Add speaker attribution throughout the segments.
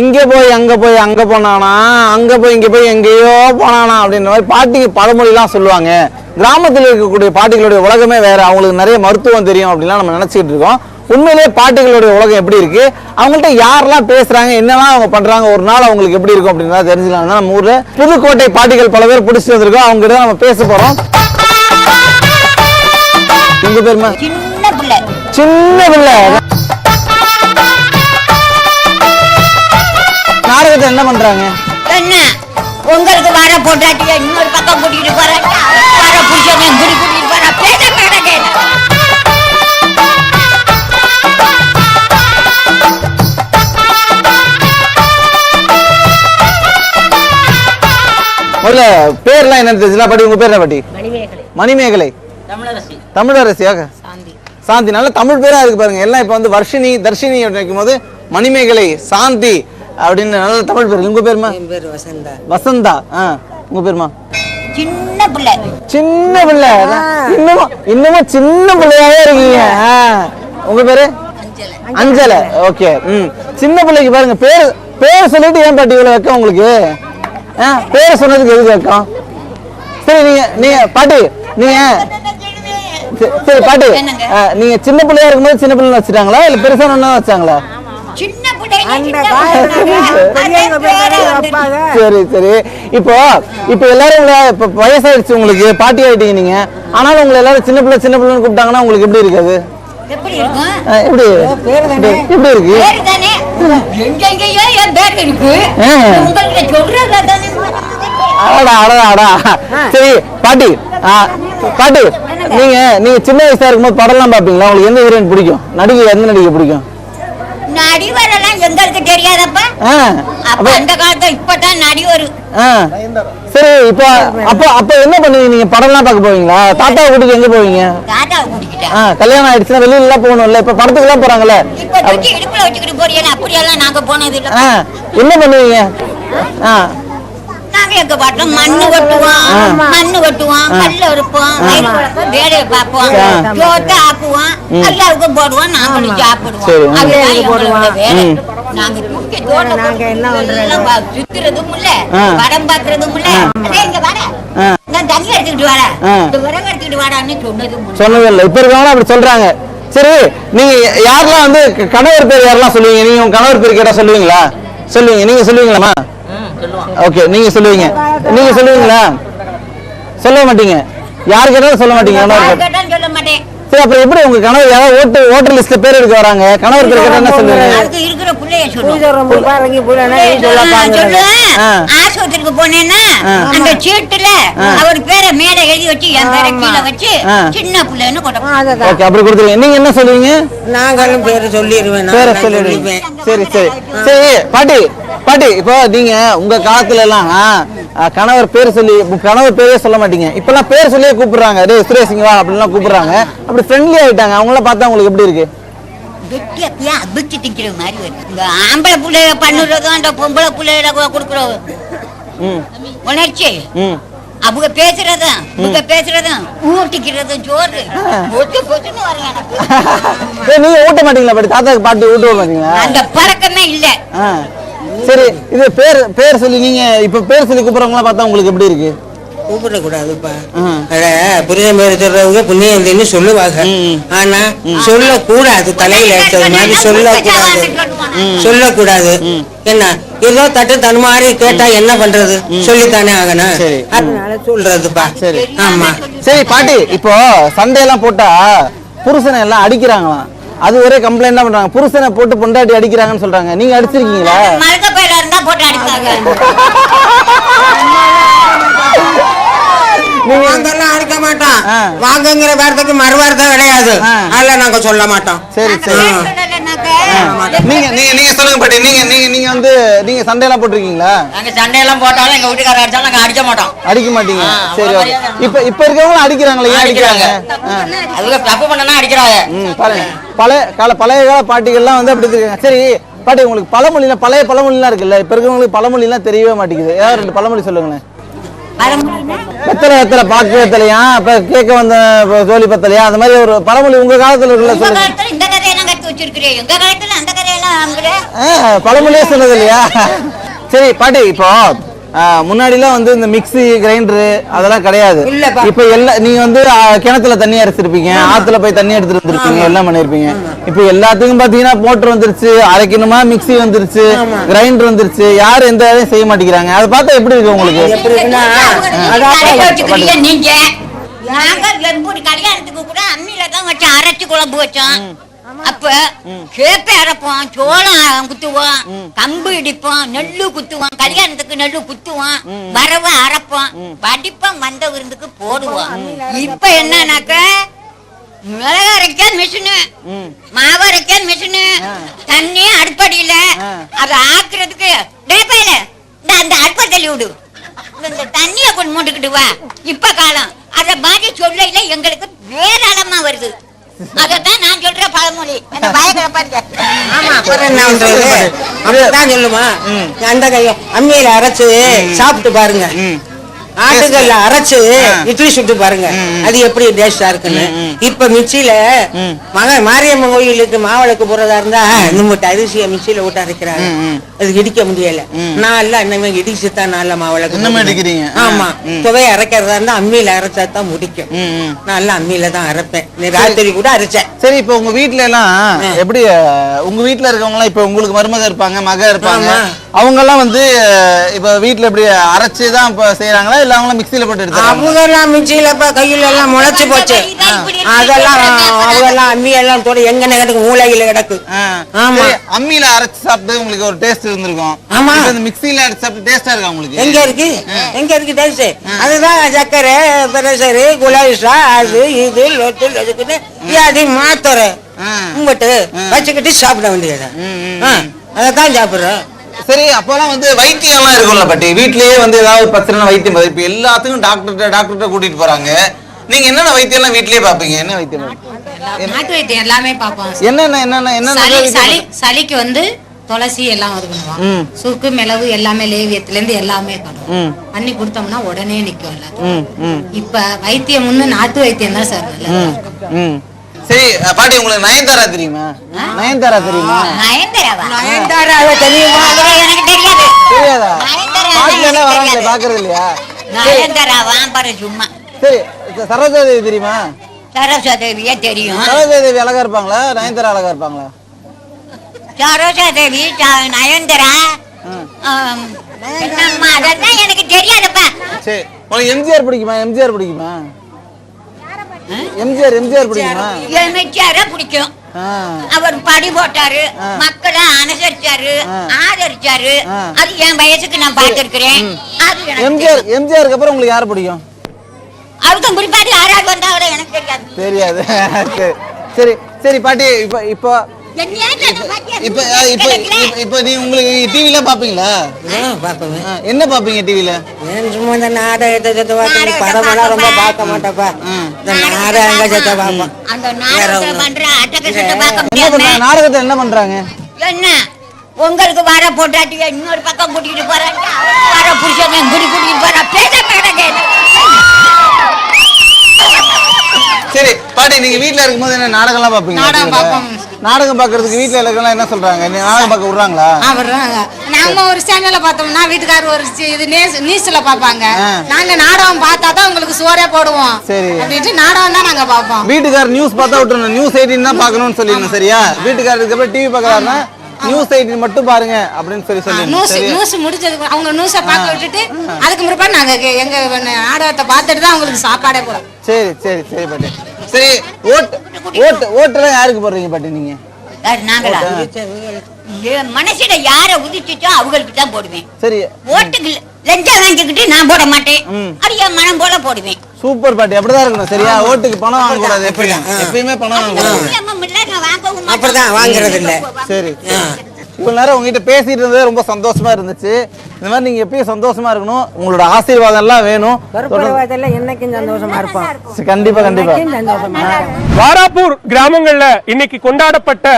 Speaker 1: இங்கே போய் அங்கே போய் அங்கே போனானா? அங்கே போய் இங்கே போய் எங்கேயோ போனானா அப்படின்ற மாதிரி பாட்டிக்கு பழமொழிலாம் சொல்லுவாங்க. கிராமத்தில் இருக்கக்கூடிய பாட்டிகளுடைய உலகமே வேற. அவங்களுக்கு நிறைய மருத்துவம் தெரியும் அப்படின்லாம் நம்ம நினச்சிக்கிட்டு இருக்கோம். உண்மையிலேயே பாட்டிகளுடைய உலகம் எப்படி இருக்கு? அவங்கள்ட்ட யாரெல்லாம் பேசுறாங்க? என்னெல்லாம் அவங்க பண்றாங்க? ஒரு நாள் அவங்களுக்கு எப்படி இருக்கும் அப்படின்றத தெரிஞ்சுக்கலாம். நம்ம ஊர்ல புதுக்கோட்டை பாட்டிகள் பல பேர் பிடிச்சிட்டு வந்திருக்கோம். அவங்க கிட்ட நம்ம பேச போறோம். உங்க பேருமா
Speaker 2: சின்ன பிள்ளை.
Speaker 1: நாடகத்தை என்ன பண்றாங்க?
Speaker 2: என்ன உங்களுக்கு வர போட்டாட்டியா இன்னொரு பக்கம் கூட்டிட்டு போறாட்டா வர புருஷனை இப்படி கூட்டிட்டு போறா பேச மாட்டேங்க
Speaker 1: முதல்ல பேர்லாம் என்னன்னு தெரிஞ்சுல பாட்டி உங்க பேர் என்ன பாட்டி
Speaker 2: மணிமேகலை.
Speaker 1: மணிமேகலை.
Speaker 2: தமிழரசி.
Speaker 1: தமிழரசியாக?
Speaker 2: சாந்தி.
Speaker 1: சாந்தி. நல்ல தமிழ் பேரா இருக்கு பாருங்க. எல்லாம் இப்போ வந்து வர்ஷினி தர்ஷினி வைக்கும் போது மணிமேகலை சாந்தி அப்படின்னு நல்ல தமிழ் பேர் உங்க பேருமா?
Speaker 3: என் பேர் வசந்தா.
Speaker 1: வசந்தா. ஆ உங்க பேருமா?
Speaker 2: சின்ன பிள்ளை.
Speaker 1: சின்ன பிள்ளை. இன்னமும் இன்னமும் சின்ன பிள்ளையாவே இருக்கீங்க. உங்க பேரு? அஞ்சலை. ஓகே. ம். சின்ன பிள்ளைக்கு பாருங்க பேர் பேர் சொல்லிட்டு ஏன் பாட்டி இவ்வளவு வைக்க உங்களுக்கு? ஆ பேர் சொன்னதுக்கு எதுக்கு வைக்கம்? சரி நீங்க நீங்க பாட்டி நீங்க சரி, பாட்டி. நீங்க சின்ன பிள்ளையா இருக்கும்போது சின்ன பிள்ளை வச்சுட்டாங்களா? இல்ல பெருசா ஒண்ணா வச்சாங்களா? சரி சரி. இப்போ இப்போ எல்லாரும் உங்களை இப்போ வயசாயிடுச்சு உங்களுக்கு பாட்டி ஆயிட்டீங்க நீங்க. ஆனாலும் உங்களை எல்லாரும் சின்ன பிள்ளை சின்ன பிள்ளைன்னு கூப்பிட்டாங்கன்னா உங்களுக்கு எப்படி இருக்காது?
Speaker 2: எப்படி
Speaker 1: எப்படி. எப்படி இருக்கு? அடடா அடடா அடா சரி பாட்டி ஆ, பாட்டி நீங்க நீங்க சின்ன வயசா இருக்கும்போது படம்லாம் பாப்பீங்களா உங்களுக்கு எந்த ஹீரோயின் பிடிக்கும்? நடிகை எந்த நடிகை பிடிக்கும்?
Speaker 2: நடிவரெல்லாம் எங்களுக்கு தெரியாதப்பா. அப்ப அந்த காலத்துல இப்பதான் நடிவர்
Speaker 1: சரி இப்போ அப்போ அப்போ என்ன பண்ணுவீங்க? நீங்க படம்லாம் பார்க்க போவீங்களா? தாத்தா வீட்டுக்கு எங்க போவீங்க?
Speaker 2: தாத்தாவை கூட்டிக்கிட்டேன்
Speaker 1: ஆ கல்யாணம் ஆயிடுச்சுன்னா வெளியில எல்லாம் போகணும்ல. இப்ப படத்துக்குலாம் போறாங்கல்ல.
Speaker 2: இப்ப தூக்கி இடுப்புல வச்சுக்கிட்டு போறீங்க அப்படியெல்லாம் நாங்க போனது இல்ல
Speaker 1: என்ன பண்ணுவீங்க? ஆ.
Speaker 2: நாங்க எங்க பாட்டோம் மண்ணு வெட்டுவோம் மண்ணு வெட்டுவோம் கல்ல இருப்போம் வேலையை பார்ப்போம்
Speaker 1: ஆ.
Speaker 2: சோத்தை ஆக்குவோம் எல்லாருக்கும் போடுவோம் நாங்களும் சாப்பிடுவோம். நாங்க சுத்துறதும் இல்ல. படம் பாக்குறதும் இல்ல இங்க வாடா.
Speaker 1: ஆ.
Speaker 2: நான் தண்ணி எடுத்துக்கிட்டு வாடா.
Speaker 1: ஆ.
Speaker 2: இந்த விறகு எடுத்துக்கிட்டு சொன்னதும் இல்ல.
Speaker 1: சொன்னது இல்லை இப்ப இருக்கவங்க அப்படி சொல்றாங்க. சரி நீங்க யாரெல்லாம் வந்து கணவர் பேர் யாரெல்லாம் சொல்லுவீங்க? நீங்க உங்க கணவர் பேர் கேட்டா சொல்லுவீங்களா? சொல்லுவீங்க. நீங்க சொல்லுவீங்களாமா ஓகே நீங்க சொல்லுவீங்க. நீங்க சொல்லுவீங்களா? சொல்ல மாட்டீங்க. யார் கேட்டாலும் சொல்ல மாட்டீங்க
Speaker 2: சொல்ல மாட்டேன்.
Speaker 1: சரி அப்புறம் எப்படி உங்க கணவர் யாராவது ஓட்டு ஓட்டர் லிஸ்ட்ல பேர் எடுக்க வராங்க? கணவர் கேட்டா என்ன சொல்லுவீங்க?
Speaker 2: அதுக்கு இருக்கிற பிள்ளைய சொல்லுவோம்
Speaker 3: பூஜை ரொம்ப பாருங்க புள்ளனா நீ சொல்ல பாருங்க.
Speaker 2: சொல்லுவேன்
Speaker 1: ஆ.
Speaker 2: ஆஸ்பத்திரிக்கு போனேன்னா. அந்த சீட்டுல அவர் பேரை மேல எழுதி வச்சு என் பேரை. கீழே வச்சு. சின்ன பிள்ளைன்னு கொட்ட
Speaker 3: அதுதான்.
Speaker 1: ஓகே அப்படி கொடுத்துருங்க. நீங்க என்ன சொல்லுவீங்க?
Speaker 3: நாங்களும் பேரு சொல்லிடுவேன் நான்.
Speaker 1: பேரை
Speaker 3: சொல்லிப்பேன்.
Speaker 1: சரி. சரி சரி. பாட்டி பாட்டி இப்போ நீங்க உங்க காலத்துல எல்லாம் கணவர் பேர் சொல்லி கணவர் பேரே சொல்ல மாட்டீங்க. இப்பெல்லாம் பேர் சொல்லியே கூப்பிடுறாங்க. டேய் சுரேஷிங்க வா அப்படின்லாம் கூப்பிடுறாங்க. அப்படி ஃப்ரெண்ட்லி ஆயிட்டாங்க. அவங்கள பார்த்தா உங்களுக்கு எப்படி இருக்கு?
Speaker 2: வெட்டி அப்படியே அபிச்சு திங்கிற மாதிரி வருது ஆம்பளை பிள்ளைய பண்ணுறதும் அந்த பொம்பளை பிள்ளையில கொடுக்குற
Speaker 1: ம்.
Speaker 2: உணர்ச்சி? அவங்க பேசுறதும் இவங்க பேசுறதும் ஊட்டிக்கிறதும் சோறு ஒத்து பொத்துன்னு வரும் எனக்கு.
Speaker 1: நீங்க ஊட்ட மாட்டீங்களா பாட்டி? தாத்தாக்கு பாட்டி ஊட்ட மாட்டீங்களா?
Speaker 2: அந்த பழக்கமே இல்லை.
Speaker 1: சரி இது பேர் பேர் சொல்லி நீங்க இப்ப பேர் சொல்லி கூப்பிடுறவங்கள பார்த்தா உங்களுக்கு எப்படி இருக்கு?
Speaker 3: கூப்பிடக்கூடாதுப்பா.
Speaker 1: ஆ.
Speaker 3: அட புரியுத பேர் சொல்றவங்க புண்ணியந்தின்னு சொல்லுவாங்க. ஆனா சொல்லக்கூடாது தலையில எடுத்தது மாதிரி சொல்லக்கூடாது. சொல்லக்கூடாது. என்ன ஏதோ தட்டு தனுமாறி கேட்டா என்ன பண்றது? சொல்லித்தானே ஆகணும்.
Speaker 1: சரி.
Speaker 3: அதனால சொல்றதுப்பா.
Speaker 1: சரி.
Speaker 3: ஆமா.
Speaker 1: சரி பாட்டி இப்போ சண்டையெல்லாம் போட்டா புருஷனை எல்லாம் அடிக்கிறாங்களாம். அது ஒரே கம்ப்ளைண்ட் பண்றாங்க. புருஷனை போட்டு பொண்டாட்டி அடிக்கிறாங்கன்னு சொல்றாங்க. நீங்க அடிச்சிருக்கீங்களா?
Speaker 2: மருத பயில இருந்தா போட்டு அடிப்பாங்க.
Speaker 1: நீங்க
Speaker 3: நாங்கெல்லாம் அடிக்க மாட்டோம்.
Speaker 1: ஆ.
Speaker 3: வாங்கங்கிற வார்த்தைக்கு மறுவார்த்தை கிடையாது.
Speaker 1: ஆ.
Speaker 3: அதெல்லாம் நாங்க சொல்ல மாட்டோம்.
Speaker 1: சரி சரி. நீங்க நீங்க நீங்க சொல்லுங்க பாட்டி. நீங்க நீங்க நீங்க வந்து நீங்க சண்டையெல்லாம் போட்டிருக்கீங்களா?
Speaker 4: நாங்க சண்டையெல்லாம் போட்டாலும் எங்க வீட்டுக்காரர் அடிச்சாலும் நாங்க அடிக்க மாட்டோம்.
Speaker 1: அடிக்க மாட்டீங்க. சரி ஓகே. இப்ப இப்ப இருக்கவங்க அடிக்கிறாங்களே ஏன் அடிக்கிறாங்க.
Speaker 4: அதுல தப்பு பண்ணனா அடிக்கிறாங்க.
Speaker 1: ம் பாருங்க. பழைய கால பழைய கால பாட்டிகள்லாம் வந்து அப்படி இருக்காங்க சரி பாட்டி உங்களுக்கு பழமொழிலாம் பழைய பழமொழிலாம் இருக்குல்ல இப்ப இருக்கிறவங்களுக்கு பழமொழிலாம் தெரியவே மாட்டேங்குது. ஏதாவது ரெண்டு பழமொழி சொல்லுங்களேன். வெத்தலை வெத்தலை பாக்கு வெத்தலையா? இப்ப கேட்க வந்த ஜோலி பத்தலையா அந்த மாதிரி ஒரு பழமொழி உங்க காலத்துல இருக்குல்ல சொல்லுங்க
Speaker 2: காலத்துல இந்த கதையெல்லாம் கத்து வச்சிருக்கிறேன். எங்க காலத்துல அந்த கதையெல்லாம் அங்கிற
Speaker 1: ஆ, பழமொழியே சொன்னது இல்லையா சரி பாட்டி இப்போ முன்னாடிலாம் வந்து இந்த மிக்ஸி கிரைண்டரு அதெல்லாம் கிடையாது. இப்போ எல்லா நீங்க வந்து கிணத்துல தண்ணி அரைச்சிருப்பீங்க. ஆத்துல போய் தண்ணி எடுத்துட்டு வந்திருப்பீங்க. எல்லாம் பண்ணிருப்பீங்க. இப்போ எல்லாத்துக்கும் பாத்தீங்கன்னா மோட்டர் வந்துருச்சு அரைக்கணுமா? மிக்ஸி வந்துருச்சு கிரைண்டர் வந்துருச்சு. யாரும் எந்த வேலையும் செய்ய மாட்டேங்கிறாங்க. அதை பார்த்தா எப்படி இருக்கு உங்களுக்கு?
Speaker 2: நீங்க நாங்க. வெம்பூர் கல்யாணத்துக்கு கூட அம்மியில தான் வச்சு அரைச்சு குழம்பு வச்சோம். அப்ப கேப்பை அரைப்போம் சோளம் குத்துவோம் கம்பு இடிப்போம் நெல்லு குத்துவோம் கல்யாணத்துக்கு நெல்லு குத்துவோம் வரவு அரைப்போம் வடிப்போம் வந்த விருந்துக்கு போடுவோம் இப்ப என்னன்னாக்க மிளகு அரைக்க மிஷினு மாவு அரைக்க மிஷினு தண்ணி அடுப்படியில. அதை ஆக்குறதுக்கு டேப்பையில இந்த அந்த அடுப்பை தள்ளி விடு. இந்த தண்ணிய கொண்டு மூட்டுக்கிட்டு வா. இப்ப காலம். அத மாதிரி சொல்லையில எங்களுக்கு வேறாளமா வருது. அதத்தான் நான் சொல்ற பழமொழி. என்ன பயங்கர பாருங்க
Speaker 3: ஆமா அப்புறம் என்ன பண்றது? அப்படிதான் சொல்லுமா. அந்த கையும் அம்மியில அரைச்சு சாப்பிட்டு பாருங்க. ஆட்டுக்கல்ல அரைச்சு இட்லி சுட்டு பாருங்க. அது எப்படி டேஸ்டா இருக்குன்னு. இப்ப மிக்சியில மகன் மாரியம்மன் கோயிலுக்கு மாவிளக்கு போறதா இருந்தா மூட்டை அரிசியை மிக்சியில விட்டு அரைக்கிறாங்க. அது இடிக்க முடியல. நான் எல்லாம் இன்னமே இடிச்சு தான் நல்ல மாவிளக்கு
Speaker 1: இன்னுமே. இடிக்கிறீங்க.
Speaker 3: ஆமா. துவையை அரைக்கிறதா இருந்தா அம்மியில அரைச்சா தான் முடிக்கும். நான் எல்லாம் அம்மியில தான் அரைப்பேன். ராத்திரி கூட அரைச்சேன்.
Speaker 1: சரி இப்போ உங்க வீட்ல எல்லாம் எப்படி உங்க வீட்ல இருக்கவங்க எல்லாம் இப்ப உங்களுக்கு மருமக இருப்பாங்க மக இருப்பாங்க. அவங்க எல்லாம் வந்து இப்ப வீட்ல எப்படி அரைச்சு தான் இப்ப செய்யறாங்களா இல்ல அவங்க மிக்ஸில போட்டு எடுத்துறாங்க
Speaker 3: அவங்க எல்லாம் மிக்சியில இப்ப கையில எல்லாம் முளைச்சு போச்சு. அதெல்லாம் அவங்க எல்லாம் அம்மி எல்லாம் தோட எங்க கிடக்கு மூளையில கிடக்கு. ஆமா.
Speaker 1: அம்மியில அரைச்சு சாப்பிட்டு உங்களுக்கு ஒரு டேஸ்ட் இருந்திருக்கும்.
Speaker 3: ஆமா.
Speaker 1: இந்த மிக்ஸில அரைச்சு சாப்பிட்டு டேஸ்டா இருக்கா உங்களுக்கு?
Speaker 3: எங்க இருக்கு? எங்க இருக்கு டேஸ்ட் அதுதான் சர்க்கரை பிரஷரு குலாபிஷா அது இது லொட்டு லொதுக்குன்னு அது மாத்தரை. உங்கட்டு வச்சுக்கிட்டு சாப்பிட வேண்டியது அதைத்தான் சாப்பிடுறோம்.
Speaker 1: சரி அப்பெல்லாம் வந்து வைத்தியம் எல்லாம் இருக்கும்ல பட்டி. வீட்லயே வந்து ஏதாவது பிரச்சனை வைத்தியம் இப்ப எல்லாத்துக்கும் டாக்டர் டாக்டர்கிட்ட கூட்டிட்டு போறாங்க. நீங்க என்னென்ன வைத்தியம் எல்லாம் வீட்லயே பாப்பீங்க என்ன வைத்தியம்?
Speaker 5: நாட்டு வைத்தியம் எல்லாமே பார்ப்போம்.
Speaker 1: என்னென்ன என்னென்ன என்னென்ன
Speaker 5: சளி சளிக்கு வந்து துளசி எல்லாம் இது பண்ணுவோம். சுக்கு மிளகு எல்லாமே லேவியத்துல இருந்து எல்லாமே பண்ணுவோம். பண்ணி கொடுத்தோம்னா உடனே நிக்கும் எல்லாத்துக்கும். இப்ப வைத்தியம் முன்னு நாட்டு வைத்தியம் தான் சார்
Speaker 1: ம். சரி பாட்டி உங்களுக்கு நயன்தாரா தெரியுமா? நயன்தாரா தெரியுமா?
Speaker 2: நயன்தராவா?
Speaker 3: நயன்தாராவை தெரியுமா?
Speaker 2: எனக்கு தெரியாது.
Speaker 1: தெரியாதா?
Speaker 2: நயன்தாரா
Speaker 1: பாட்டுல வராங்களே
Speaker 2: தெரியாது.
Speaker 1: பாக்குறது இல்லையா
Speaker 2: நயன்தராவா? பாரு சும்மா.
Speaker 1: சரி ச- சரோஜா தேவி தெரியுமா?
Speaker 2: சரோசா தேவியே தெரியும்.
Speaker 1: தேவி அழகா இருப்பாங்களா? நயன்தாரா அழகா இருப்பாங்களா?
Speaker 2: சரோசா தேவி ச- நயன்தரா? என்னம்மா அதெல்லாம் எனக்கு தெரியாதுப்பா.
Speaker 1: சரி உங்களுக்கு எம்ஜிஆர் பிடிக்குமா? எம்ஜிஆர் பிடிக்குமா? எம்ஜிஆர் எம்ஜிஆர் பிடிக்குமா?
Speaker 2: எம்ஜிஆர பிடிக்கும். அவர் படி போட்டாரு மக்களை அனுசரிச்சாரு ஆதரிச்சாரு. அது என் வயசுக்கு நான் பார்த்திருக்கிறேன்.
Speaker 1: எம்ஜிஆர் எம்ஜிஆருக்கு அப்புறம் உங்களுக்கு யாரை பிடிக்கும்?
Speaker 2: அவருக்கும் குறிப்பாட்டு யாராவது வந்தாங்களோ எனக்கு தெரியாது.
Speaker 1: தெரியாது. சரி. சரி பாட்டி இப்போ இப்போ? இப்போ இப்போ இப்போ- இப்போ நீ உங்களுக்கு டிவில பாப்பீங்களா? என்ன பாப்பீங்க டிவில
Speaker 3: ஏன் சும்மா இந்த நாடகத்தை படமெல்லாம் ரொம்ப. பார்க்க மாட்டேப்பா. இந்த நாடக சத்த பார்ப்பேன்
Speaker 2: அந்த நாடகத்தை
Speaker 1: என்ன பண்றாங்க என்ன பண்றாங்க?
Speaker 2: என்ன? உங்களுக்கு வர பொண்டாட்டிய இன்னொரு பக்கம் கூட்டிட்டு போறாங்க. வர புருஷனை குடி கூட்டிட்டு போறா. பேச
Speaker 1: சரி பாட்டி நீங்க வீட்ல இருக்கும்போது என்ன நாடகம்லாம் பாப்பீங்க
Speaker 5: நாடகம்? பார்ப்போம்.
Speaker 1: நாடகம் பாக்குறதுக்கு வீட்ல இருக்கவங்க என்ன சொல்றாங்க? நாடகம் பார்க்க விடுறாங்களா?
Speaker 5: வர்றாங்க நாம ஒரு சேனல்ல பார்த்தோம்னா வீட்டுக்காரர் ஒரு சி- இது நியூஸ் நியூஸ்ல பாப்பாங்க
Speaker 1: ஆ.
Speaker 5: நாங்க நாடகம் பார்த்தா தான் உங்களுக்கு சோறே போடுவோம்.
Speaker 1: சரி.
Speaker 5: அப்படின்ட்டு நாடகம் தான் நாங்க பார்ப்போம்.
Speaker 1: வீட்டுக்காரர் நியூஸ் பார்த்தா விட்டுறணும். நியூஸ் எயிட்டின் தான் பார்க்கணும்னு சொல்லிடணும் சரியா? வீட்டுக்காரருக்கு அப்புறம் டிவி பார்க்கறாருன்னா நியூஸ் எயிட்டின் மட்டும் பாருங்க அப்படின்னு சொல்லி சொல்லிடணும்
Speaker 5: நியூஸ்
Speaker 1: சரியா?
Speaker 5: நியூஸ் முடிச்சதுக்கு அவங்க நியூஸை பார்க்க விட்டுட்டு அதுக்கு முன்னாடி நாங்க எங்க நாடகத்தை பார்த்துட்டு தான் அவங்களுக்கு சாப்பாடே போடுறோம்
Speaker 1: சரி சரி சரி பாட்டி. சரி ஓட்டு ஓட்டு ஓட்டுலாம் யாருக்கு போடுறீங்க பாட்டி நீங்க?
Speaker 2: நாங்களா? என் மனசுல யார உதிச்சுச்சோ அவங்களுக்கு தான் போடுவேன்.
Speaker 1: சரி.
Speaker 2: ஓட்டுக்கு லஞ்சம் வாங்கிக்கிட்டு நான் போட மாட்டேன். அது என் மனம் போல போடுவேன்.
Speaker 1: சூப்பர் பாட்டி அப்படிதான் இருக்கணும். சரியா? ஓட்டுக்கு பணம் வாங்கக்கூடாது எப்பயும் எப்பயுமே பணம்
Speaker 2: மாட்டேன்.
Speaker 3: அப்படிதான் வாங்குறது இல்ல.
Speaker 1: சரி. இவ்வளவு நேரம் உங்ககிட்ட பேசிட்டு இருந்ததே ரொம்ப சந்தோஷமா இருந்துச்சு. இந்த மாதிரி நீங்க எப்பயும் சந்தோஷமா இருக்கணும். உங்களோட ஆசீர்வாதம் எல்லாம் வேணும்.
Speaker 3: என்னைக்கும் சந்தோஷமா இருப்போம்.
Speaker 1: கண்டிப்பா கண்டிப்பா.
Speaker 6: வாராப்பூர் கிராமங்கள்ல இன்னைக்கு கொண்டாடப்பட்ட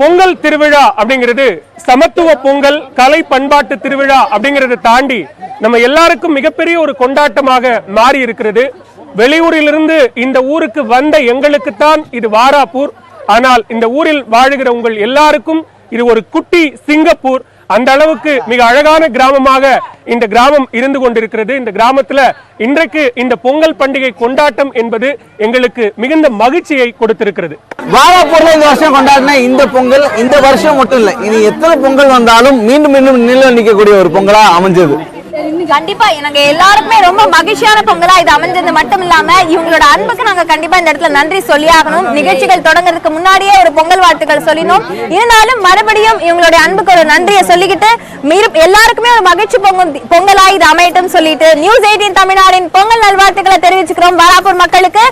Speaker 6: பொங்கல் திருவிழா அப்படிங்கிறது சமத்துவ பொங்கல் கலை பண்பாட்டு திருவிழா அப்படிங்கறதை தாண்டி நம்ம எல்லாருக்கும் மிகப்பெரிய ஒரு கொண்டாட்டமாக மாறி இருக்கிறது. வெளியூரிலிருந்து இந்த ஊருக்கு வந்த எங்களுக்குத்தான் இது வாராப்பூர். ஆனால் இந்த ஊரில் வாழுகிற உங்கள் எல்லாருக்கும் இது ஒரு குட்டி சிங்கப்பூர். அந்த அளவுக்கு மிக அழகான கிராமமாக இந்த கிராமம் இருந்து கொண்டிருக்கிறது. இந்த கிராமத்துல இன்றைக்கு இந்த பொங்கல் பண்டிகை கொண்டாட்டம் என்பது எங்களுக்கு மிகுந்த மகிழ்ச்சியை கொடுத்திருக்கிறது.
Speaker 1: வாழாப்பூர்ல இந்த வருஷம் கொண்டாடின இந்த பொங்கல் இந்த வருஷம் மட்டும் இல்ல இனி எத்தனை பொங்கல் வந்தாலும் மீண்டும் மீண்டும் நில நிற்கக்கூடிய ஒரு பொங்கலா அமைஞ்சது.
Speaker 5: கண்டிப்பா எனக்கு எல்லாருக்குமே ரொம்ப மகிழ்ச்சியான பொங்கலா இது அமைஞ்சது மட்டும் இல்லாம இவங்களோட அன்புக்கு நாங்க கண்டிப்பா இந்த இடத்துல நன்றி சொல்லி ஆகணும். நிகழ்ச்சிகள் தொடங்குறதுக்கு முன்னாடியே ஒரு பொங்கல் வாழ்த்துக்கள் சொல்லினோம் இருந்தாலும் மறுபடியும் இவங்களுடைய அன்புக்கு ஒரு நன்றியை சொல்லிக்கிட்டு எல்லாருக்குமே ஒரு மகிழ்ச்சி பொங்கல் பொங்கலா இது அமையட்டும் சொல்லிட்டு நியூஸ் எயிட்டீன் தமிழ்நாடின் பொங்கல் நல்வாழ்த்துக்களை தெரிவிச்சுக்கிறோம். பாலாப்பூர் மக்களுக்கு!